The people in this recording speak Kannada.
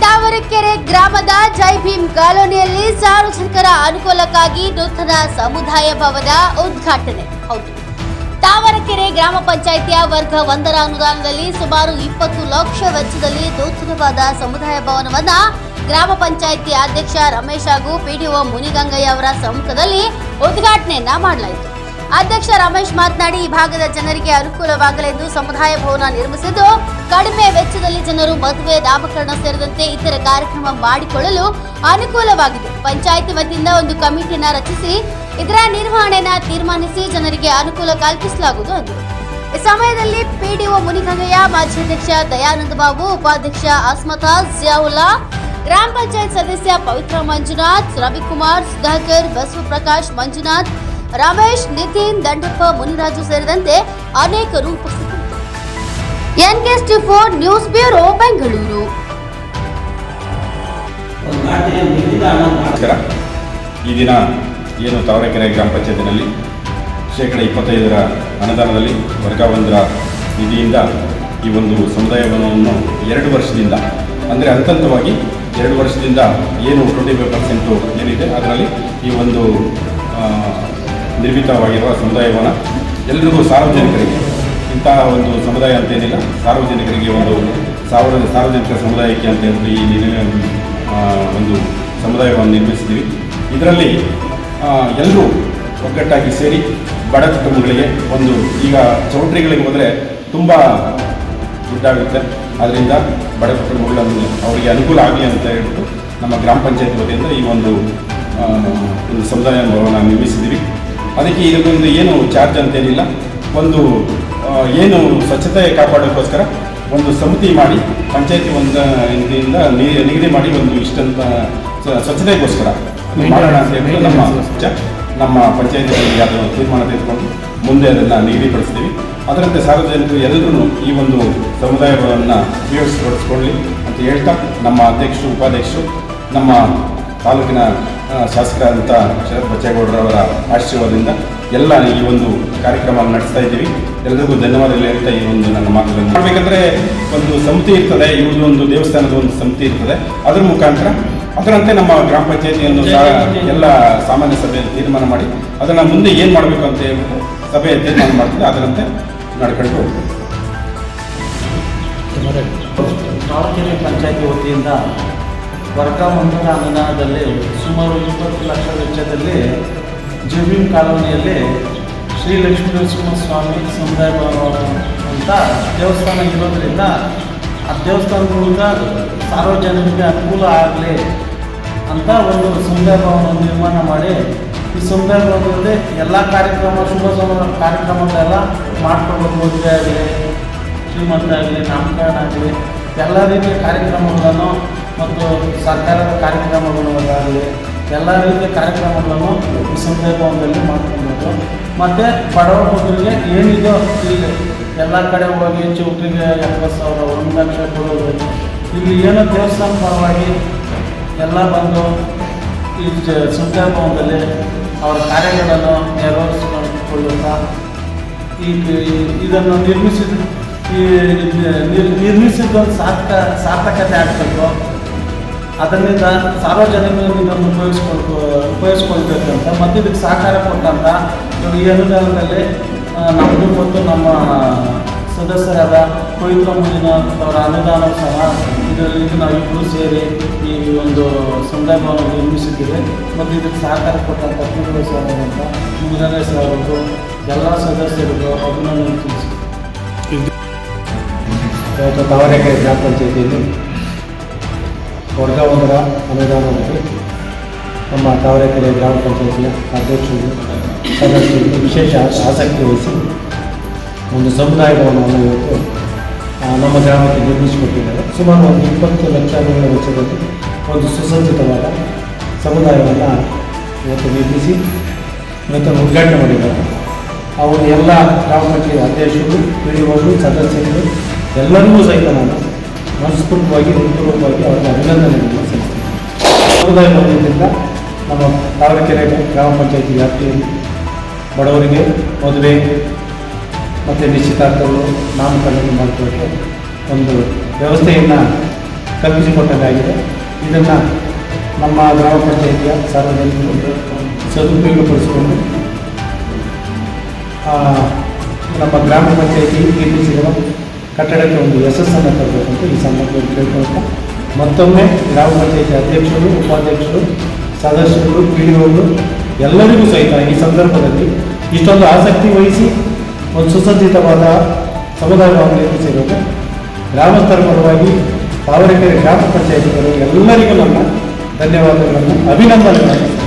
ತಾವರೆಕೆರೆ ಗ್ರಾಮದ ಜೈ ಭೀಮ್ ಕಾಲೋನಿಯಲ್ಲಿ ಸಾರ್ವಜನಿಕರ ಅನುಕೂಲಕ್ಕಾಗಿ ನೂತನ ಸಮುದಾಯ ಭವನ ಉದ್ಘಾಟನೆ. ಹೌದು. ತಾವರೆಕೆರೆ ಗ್ರಾಮ ಪಂಚಾಯಿತಿಯ ವರ್ಗ ಒಂದರ ಅನುದಾನದಲ್ಲಿ ಸುಮಾರು ಇಪ್ಪತ್ತು ಲಕ್ಷ ವೆಚ್ಚದಲ್ಲಿ ನೂತನವಾದ ಸಮುದಾಯ ಭವನವನ್ನ ಗ್ರಾಮ ಪಂಚಾಯಿತಿ ಅಧ್ಯಕ್ಷ ರಮೇಶ್ ಹಾಗೂ ಪಿಡಿಒ ಮುನಿಗಂಗಯ್ಯ ಅವರ ಸಮ್ಮುಖದಲ್ಲಿ ಉದ್ಘಾಟನೆಯನ್ನ ಮಾಡಲಾಯಿತು. ಅಧ್ಯಕ್ಷ ರಮೇಶ್ ಮಾತನಾಡಿ, ಈ ಭಾಗದ ಜನರಿಗೆ ಅನುಕೂಲವಾಗಲೆಂದು ಸಮುದಾಯ ಭವನ ನಿರ್ಮಿಸಿದ್ದು, ಕಡಿಮೆ ವೆಚ್ಚದಲ್ಲಿ ಜನರು ಮದುವೆ, ನಾಮಕರಣ ಸೇರಿದಂತೆ ಇತರ ಕಾರ್ಯಕ್ರಮ ಮಾಡಿಕೊಳ್ಳಲು ಅನುಕೂಲವಾಗಿದೆ. ಪಂಚಾಯಿತಿ ವತಿಯಿಂದ ಒಂದು ಕಮಿಟಿಯನ್ನ ರಚಿಸಿ, ಇದರ ನಿರ್ವಹಣೆನ ತೀರ್ಮಾನಿಸಿ ಜನರಿಗೆ ಅನುಕೂಲ ಕಲ್ಪಿಸಲಾಗುವುದು ಎಂದರು ಈ ಸಮಯದಲ್ಲಿ ಪಿಡಿಒ ಮುನಿಗಂಗಯ್ಯ ಮಾಜಿ ಅಧ್ಯಕ್ಷ ದಯಾನಂದ ಬಾಬು, ಉಪಾಧ್ಯಕ್ಷ ಅಸ್ಮತಾ ಜಿಯಾವುಲ್ಲಾ, ಗ್ರಾಮ ಪಂಚಾಯತ್ ಸದಸ್ಯ ಪವಿತ್ರ ಮಂಜುನಾಥ್, ರವಿಕುಮಾರ್ ಸುಧಾಕರ್, ಬಸವಪ್ರಕಾಶ್ ಮಂಜುನಾಥ್ ರಮೇಶ್ ನಿತಿನ್ ದಂಡಪ್ಪ ಮುನಿರಾಜು ಸೇರಿದಂತೆ ಅನೇಕರು ಉಪಸ್ಥಿತರಿದ್ದರು NK four news bureau Bengaluru. ನಮಸ್ಕಾರ. ಈ ದಿನ ಏನು ತಾವರೆಕೆರೆ ಗ್ರಾಮ ಪಂಚಾಯತಿನಲ್ಲಿ ಶೇಕಡ ಇಪ್ಪತ್ತೈದರ ಅನುದಾನದಲ್ಲಿ ವರ್ಗಾವಂದ್ರ ನಿಧಿಯಿಂದ ಈ ಒಂದು ಸಮುದಾಯ ಭವನವನ್ನು ಎರಡು ವರ್ಷದಿಂದ ಅಂದರೆ ಹಂತ ಹಂತವಾಗಿ ಎರಡು ವರ್ಷದಿಂದ ಏನು ಟ್ವೆಂಟಿ ಫೈವ್ ಪರ್ಸೆಂಟು ಏನಿದೆ ಅದರಲ್ಲಿ ಈ ಒಂದು ನಿರ್ಮಿತವಾಗಿರುವ ಸಮುದಾಯವನ್ನು ಎಲ್ರಿಗೂ ಸಾರ್ವಜನಿಕರಿಗೆ, ಇಂತಹ ಒಂದು ಸಮುದಾಯ ಅಂತೇನಿಲ್ಲ, ಸಾರ್ವಜನಿಕರಿಗೆ ಒಂದು ಸಾವಿರ ಸಾರ್ವಜನಿಕ ಸಮುದಾಯಕ್ಕೆ ಅಂತ ಹೇಳ್ಬಿಟ್ಟು ಈ ಒಂದು ಸಮುದಾಯವನ್ನು ನಿರ್ಮಿಸಿದ್ದೀವಿ. ಇದರಲ್ಲಿ ಎಲ್ಲರೂ ಒಗ್ಗಟ್ಟಾಗಿ ಸೇರಿ ಬಡ ಕುಟುಂಬಗಳಿಗೆ ಒಂದು ಈಗ ಚೌಟ್ರಿಗಳಿಗೆ ಹೋದರೆ ತುಂಬ ದುಡ್ಡಾಗುತ್ತೆ ಅದರಿಂದ ಬಡ ಕುಟುಂಬಗಳನ್ನು ಅವರಿಗೆ ಅನುಕೂಲ ಆಗಲಿ ಅಂತ ಹೇಳ್ಬಿಟ್ಟು ನಮ್ಮ ಗ್ರಾಮ ಪಂಚಾಯತ್ ವತಿಯಿಂದ ಈ ಒಂದು ಒಂದು ಸಮುದಾಯ ಭವನ ನಿರ್ಮಿಸಿದ್ದೀವಿ. ಅದಕ್ಕೆ ಇದಕ್ಕೊಂದು ಏನು ಚಾರ್ಜ್ ಅಂತೇನಿಲ್ಲ ಒಂದು ಏನು ಸ್ವಚ್ಛತೆ ಕಾಪಾಡೋಕ್ಕೋಸ್ಕರ ಒಂದು ಸಮಿತಿ ಮಾಡಿ ಪಂಚಾಯತಿ ಒಂದು ಇದರಿಂದ ನಿಗದಿ ಮಾಡಿ ಒಂದು ಇಷ್ಟಂತ ಸ್ವಚ್ಛತೆಗೋಸ್ಕರ ಮಾಡೋಣ ಅಂತ ಹೇಳಿ ನಮ್ಮ ನಮ್ಮ ಪಂಚಾಯತಿಯಲ್ಲಿ ಅದು ತೀರ್ಮಾನ ತೆಗೆದುಕೊಂಡು ಮುಂದೆ ಅದನ್ನು ನಿಗದಿಪಡಿಸ್ತೀವಿ. ಅದರಂತೆ ಸಾರ್ವಜನಿಕರು ಎಲ್ಲರೂ ಈ ಒಂದು ಸಮುದಾಯವನ್ನು ಉಪಯೋಗಿಸಿಕೊಡಿಸ್ಕೊಳ್ಳಿ ಅಂತ ಹೇಳ್ತಾ ನಮ್ಮ ಅಧ್ಯಕ್ಷರು ಉಪಾಧ್ಯಕ್ಷರು ನಮ್ಮ ತಾಲೂಕಿನ ಶಾಸಕ ಶಾಸಕರಾದಂಥ ಶರತ್ ಬಚ್ಚೇಗೌಡರವರ ಆಶೀರ್ವಾದದಿಂದ ಎಲ್ಲ ಈ ಒಂದು ಕಾರ್ಯಕ್ರಮ ನಡೆಸ್ತಾ ಇದ್ದೀವಿ. ಎಲ್ಲರಿಗೂ ಧನ್ಯವಾದಗಳು ಹೇಳ್ತಾ ಈ ಒಂದು ನನ್ನ ಮಾತುಗಳನ್ನು ಮಾಡಬೇಕಂದ್ರೆ ಒಂದು ಸಮಿತಿ ಇರ್ತದೆ ಇವ್ರದ್ದು ಒಂದು ದೇವಸ್ಥಾನದ ಒಂದು ಸಮಿತಿ ಇರ್ತದೆ. ಅದರ ಮುಖಾಂತರ ಅದರಂತೆ ನಮ್ಮ ಗ್ರಾಮ ಪಂಚಾಯತಿಯನ್ನು ಎಲ್ಲ ಸಾಮಾನ್ಯ ಸಭೆಯಲ್ಲಿ ತೀರ್ಮಾನ ಮಾಡಿ ಅದನ್ನು ಮುಂದೆ ಏನು ಮಾಡಬೇಕು ಅಂತ ಹೇಳ್ಬಿಟ್ಟು ಸಭೆ ತೀರ್ಮಾನ ಮಾಡ್ತದೆ ಅದರಂತೆ ನಡ್ಕೊಂಡು ಹೋಗ್ತೀವಿ ತಾಲೂಕಿನ ಪಂಚಾಯತಿ ವತಿಯಿಂದ ವರ್ಗ ಮಂದಿರ ಅನುದಾನದಲ್ಲಿ ಸುಮಾರು ಇಪ್ಪತ್ತು ಲಕ್ಷ ವೆಚ್ಚದಲ್ಲಿ ಜಮೀನ್ ಕಾಲೋನಿಯಲ್ಲಿ ಶ್ರೀ ಸ್ವಾಮಿ ಸಮುದಾಯ ಭವನ ಅಂತ ದೇವಸ್ಥಾನ ಇರೋದ್ರಿಂದ ಆ ದೇವಸ್ಥಾನದಿಂದ ಸಾರ್ವಜನಿಕರಿಗೆ ಅನುಕೂಲ ಆಗಲಿ ಅಂತ ಒಂದು ಸಮುದಾಯ ಭವನ ನಿರ್ಮಾಣ ಮಾಡಿ ಈ ಸಮುದಾಯ ಭವನದಲ್ಲಿ ಎಲ್ಲ ಕಾರ್ಯಕ್ರಮ, ಶುಭ ಸಮಾರಂಭ ಕಾರ್ಯಕ್ರಮಗಳೆಲ್ಲ ಮಾಡ್ಕೊಂಡು ಮದುವೆ ಆಗಲಿ, ಶ್ರೀಮಂತ ಆಗಲಿ, ನಾಮಕರಣ ಆಗಲಿ, ಎಲ್ಲ ರೀತಿಯ ಕಾರ್ಯಕ್ರಮಗಳನ್ನು ಮತ್ತು ಸರ್ಕಾರದ ಕಾರ್ಯಕ್ರಮಗಳಾಗಲಿ, ಎಲ್ಲ ರೀತಿಯ ಕಾರ್ಯಕ್ರಮಗಳನ್ನು ಈ ಭವನದಲ್ಲಿ ಮಾಡ್ಕೊಬೋದು. ಮತ್ತು ಬಡವರ ಮಕ್ಕಳಿಗೆ ಏನಿದೋ ಈಗ ಎಲ್ಲ ಕಡೆ ಹೋಗಿ ಚೌಟ್ರಿಗೆ ಎಪ್ಪತ್ತು ಸಾವಿರ, ಒಂದು ಲಕ್ಷ ಕೊಡೋದು. ಇಲ್ಲಿ ಏನೋ ದೇವಸ್ಥಾನ ಪರವಾಗಿ ಎಲ್ಲ ಬಂದು ಈ ಸಮುದಾಯ ಭವನದಲ್ಲಿ ಅವರ ಕಾರ್ಯಗಳನ್ನು ನೆರವೇರಿಸಿಕೊಳ್ಳುತ್ತಾ ಈ ಇದನ್ನು ನಿರ್ಮಿಸಿದ ಈ ನಿರ್- ನಿರ್ಮಿಸಿದ್ದೊಂದು ಸಾರ್ಥಕ, ಸಾರ್ಥಕತೆ ಆಗಬೇಕು. ಅದರಿಂದ ಸಾರ್ವಜನಿಕರು ಇದನ್ನು ಉಪಯೋಗಿಸ್ಕೊಳ್ಬೇಕು ಉಪಯೋಗಿಸ್ಕೊಳ್ಬೇಕಂತ ಮತ್ತು ಇದಕ್ಕೆ ಸಹಕಾರ ಕೊಟ್ಟಂತ ಈ ಅನುದಾನದಲ್ಲಿ ನಮ್ಮದು ಮತ್ತು ನಮ್ಮ ಸದಸ್ಯರಾದ ಪವಿತ್ರ ಮುಂದಿನ ಅವರ ಅನುದಾನ ಸಹ ಇದರಲ್ಲಿ ಇದು ನಾವಿಬ್ಬರು ಸೇರಿ ಈ ಒಂದು ಸಂದರ್ಭವನ್ನು ನಿರ್ಮಿಸಿದ್ದೇವೆ. ಮತ್ತು ಇದಕ್ಕೆ ಸಹಕಾರ ಕೊಟ್ಟಂಥ ಪೂರ್ವ ಸರ್ ಅಂತ ಮುನಿಗಂಗೇಶ್ ಸರ್ ಅವರು ಎಲ್ಲ ಸದಸ್ಯರಿಗೂ ಅಭಿನಂದನೆ ತಿಳಿಸಿ ಇವತ್ತು ತಾವರೆಕೆರೆ ಗ್ರಾಮ ಪಂಚಾಯತಿಯಲ್ಲಿ ವರ್ಗ ಒಂದರ ಅನುದಾನದಲ್ಲಿ ನಮ್ಮ ತಾವರೆಕೆರೆ ಗ್ರಾಮ ಪಂಚಾಯತಿಯ ಅಧ್ಯಕ್ಷರು ಸದಸ್ಯರು ವಿಶೇಷ ಆಸಕ್ತಿ ವಹಿಸಿ ಒಂದು ಸಮುದಾಯವನ್ನು ನಾವು ಇವತ್ತು ನಮ್ಮ ಗ್ರಾಮಕ್ಕೆ ನಿರ್ಮಿಸಿಕೊಟ್ಟಿದ್ದಾರೆ. ಸುಮಾರು ಒಂದು ಇಪ್ಪತ್ತು ಲಕ್ಷ ರೂಪಾಯಿ ವೆಚ್ಚದಲ್ಲಿ ಒಂದು ಸುಸಜ್ಜಿತವಾದ ಸಮುದಾಯವನ್ನು ಇವತ್ತು ನಿರ್ಮಿಸಿ, ಇವತ್ತು ಉದ್ಘಾಟನೆ ಮಾಡಿದ್ದಾರೆ. ಅವರು ಎಲ್ಲ ಗ್ರಾಮ ಪಂಚಾಯತ್ ಅಧ್ಯಕ್ಷರು ಪಿಡಿಒಗಳು ಸದಸ್ಯರು ಎಲ್ಲರಿಗೂ ಸಹಿತ ನಾನು ಮನಸ್ಫೂರ್ತಿಯಾಗಿ ಹೃತ್ಪೂರ್ವಕವಾಗಿ ಅವರಿಗೆ ಅಭಿನಂದನೆಗಳನ್ನು ಸಲ್ಲಿಸ್ತೀವಿ ಸಮುದಾಯ ಮಧ್ಯದಿಂದ ನಮ್ಮ ತಾವರೆಕೆರೆ ಗ್ರಾಮ ಪಂಚಾಯತಿ ವ್ಯಾಪ್ತಿಯಲ್ಲಿ ಬಡವರಿಗೆ ಮದುವೆ ಮತ್ತು ನಿಶ್ಚಿತಾರ್ಥಗಳು ನಾಮಕರಣ ಮಾಡಿಕೊಟ್ಟು ಒಂದು ವ್ಯವಸ್ಥೆಯನ್ನು ಕಲ್ಪಿಸಿಕೊಟ್ಟದಾಗಿದೆ ಇದನ್ನು ನಮ್ಮ ಗ್ರಾಮ ಪಂಚಾಯಿತಿಯ ಸಾರ್ವಜನಿಕರು ಸದುಪಯೋಗಪಡಿಸಿಕೊಂಡು ನಮ್ಮ ಗ್ರಾಮ ಪಂಚಾಯಿತಿ ನಿರ್ಮಿಸಿರುವ ಕಟ್ಟಡಕ್ಕೆ ಒಂದು ಯಶಸ್ಸನ್ನು ತರಬೇಕಂತ ಈ ಸಂದರ್ಭದಲ್ಲಿ ಕೇಳ್ಕೊಳ್ತಾ ಮತ್ತೊಮ್ಮೆ ಗ್ರಾಮ ಪಂಚಾಯಿತಿ ಅಧ್ಯಕ್ಷರು, ಉಪಾಧ್ಯಕ್ಷರು, ಸದಸ್ಯರು ಪಿ ಎಲ್ಲರಿಗೂ ಸಹಿತ ಈ ಸಂದರ್ಭದಲ್ಲಿ ಇಷ್ಟೊಂದು ಆಸಕ್ತಿ ವಹಿಸಿ ಒಂದು ಸುಸಜ್ಜಿತವಾದ ಸಮುದಾಯವನ್ನು ನಿರ್ಮಿಸಿರೋದು ಗ್ರಾಮಸ್ಥರ ಪರವಾಗಿ ತಾವರೆಕೆರೆ ಗ್ರಾಮ ಪಂಚಾಯಿತಿಗಳು ಎಲ್ಲರಿಗೂ ನನ್ನ ಧನ್ಯವಾದಗಳನ್ನು, ಅಭಿನಂದನೆಗಳನ್ನು.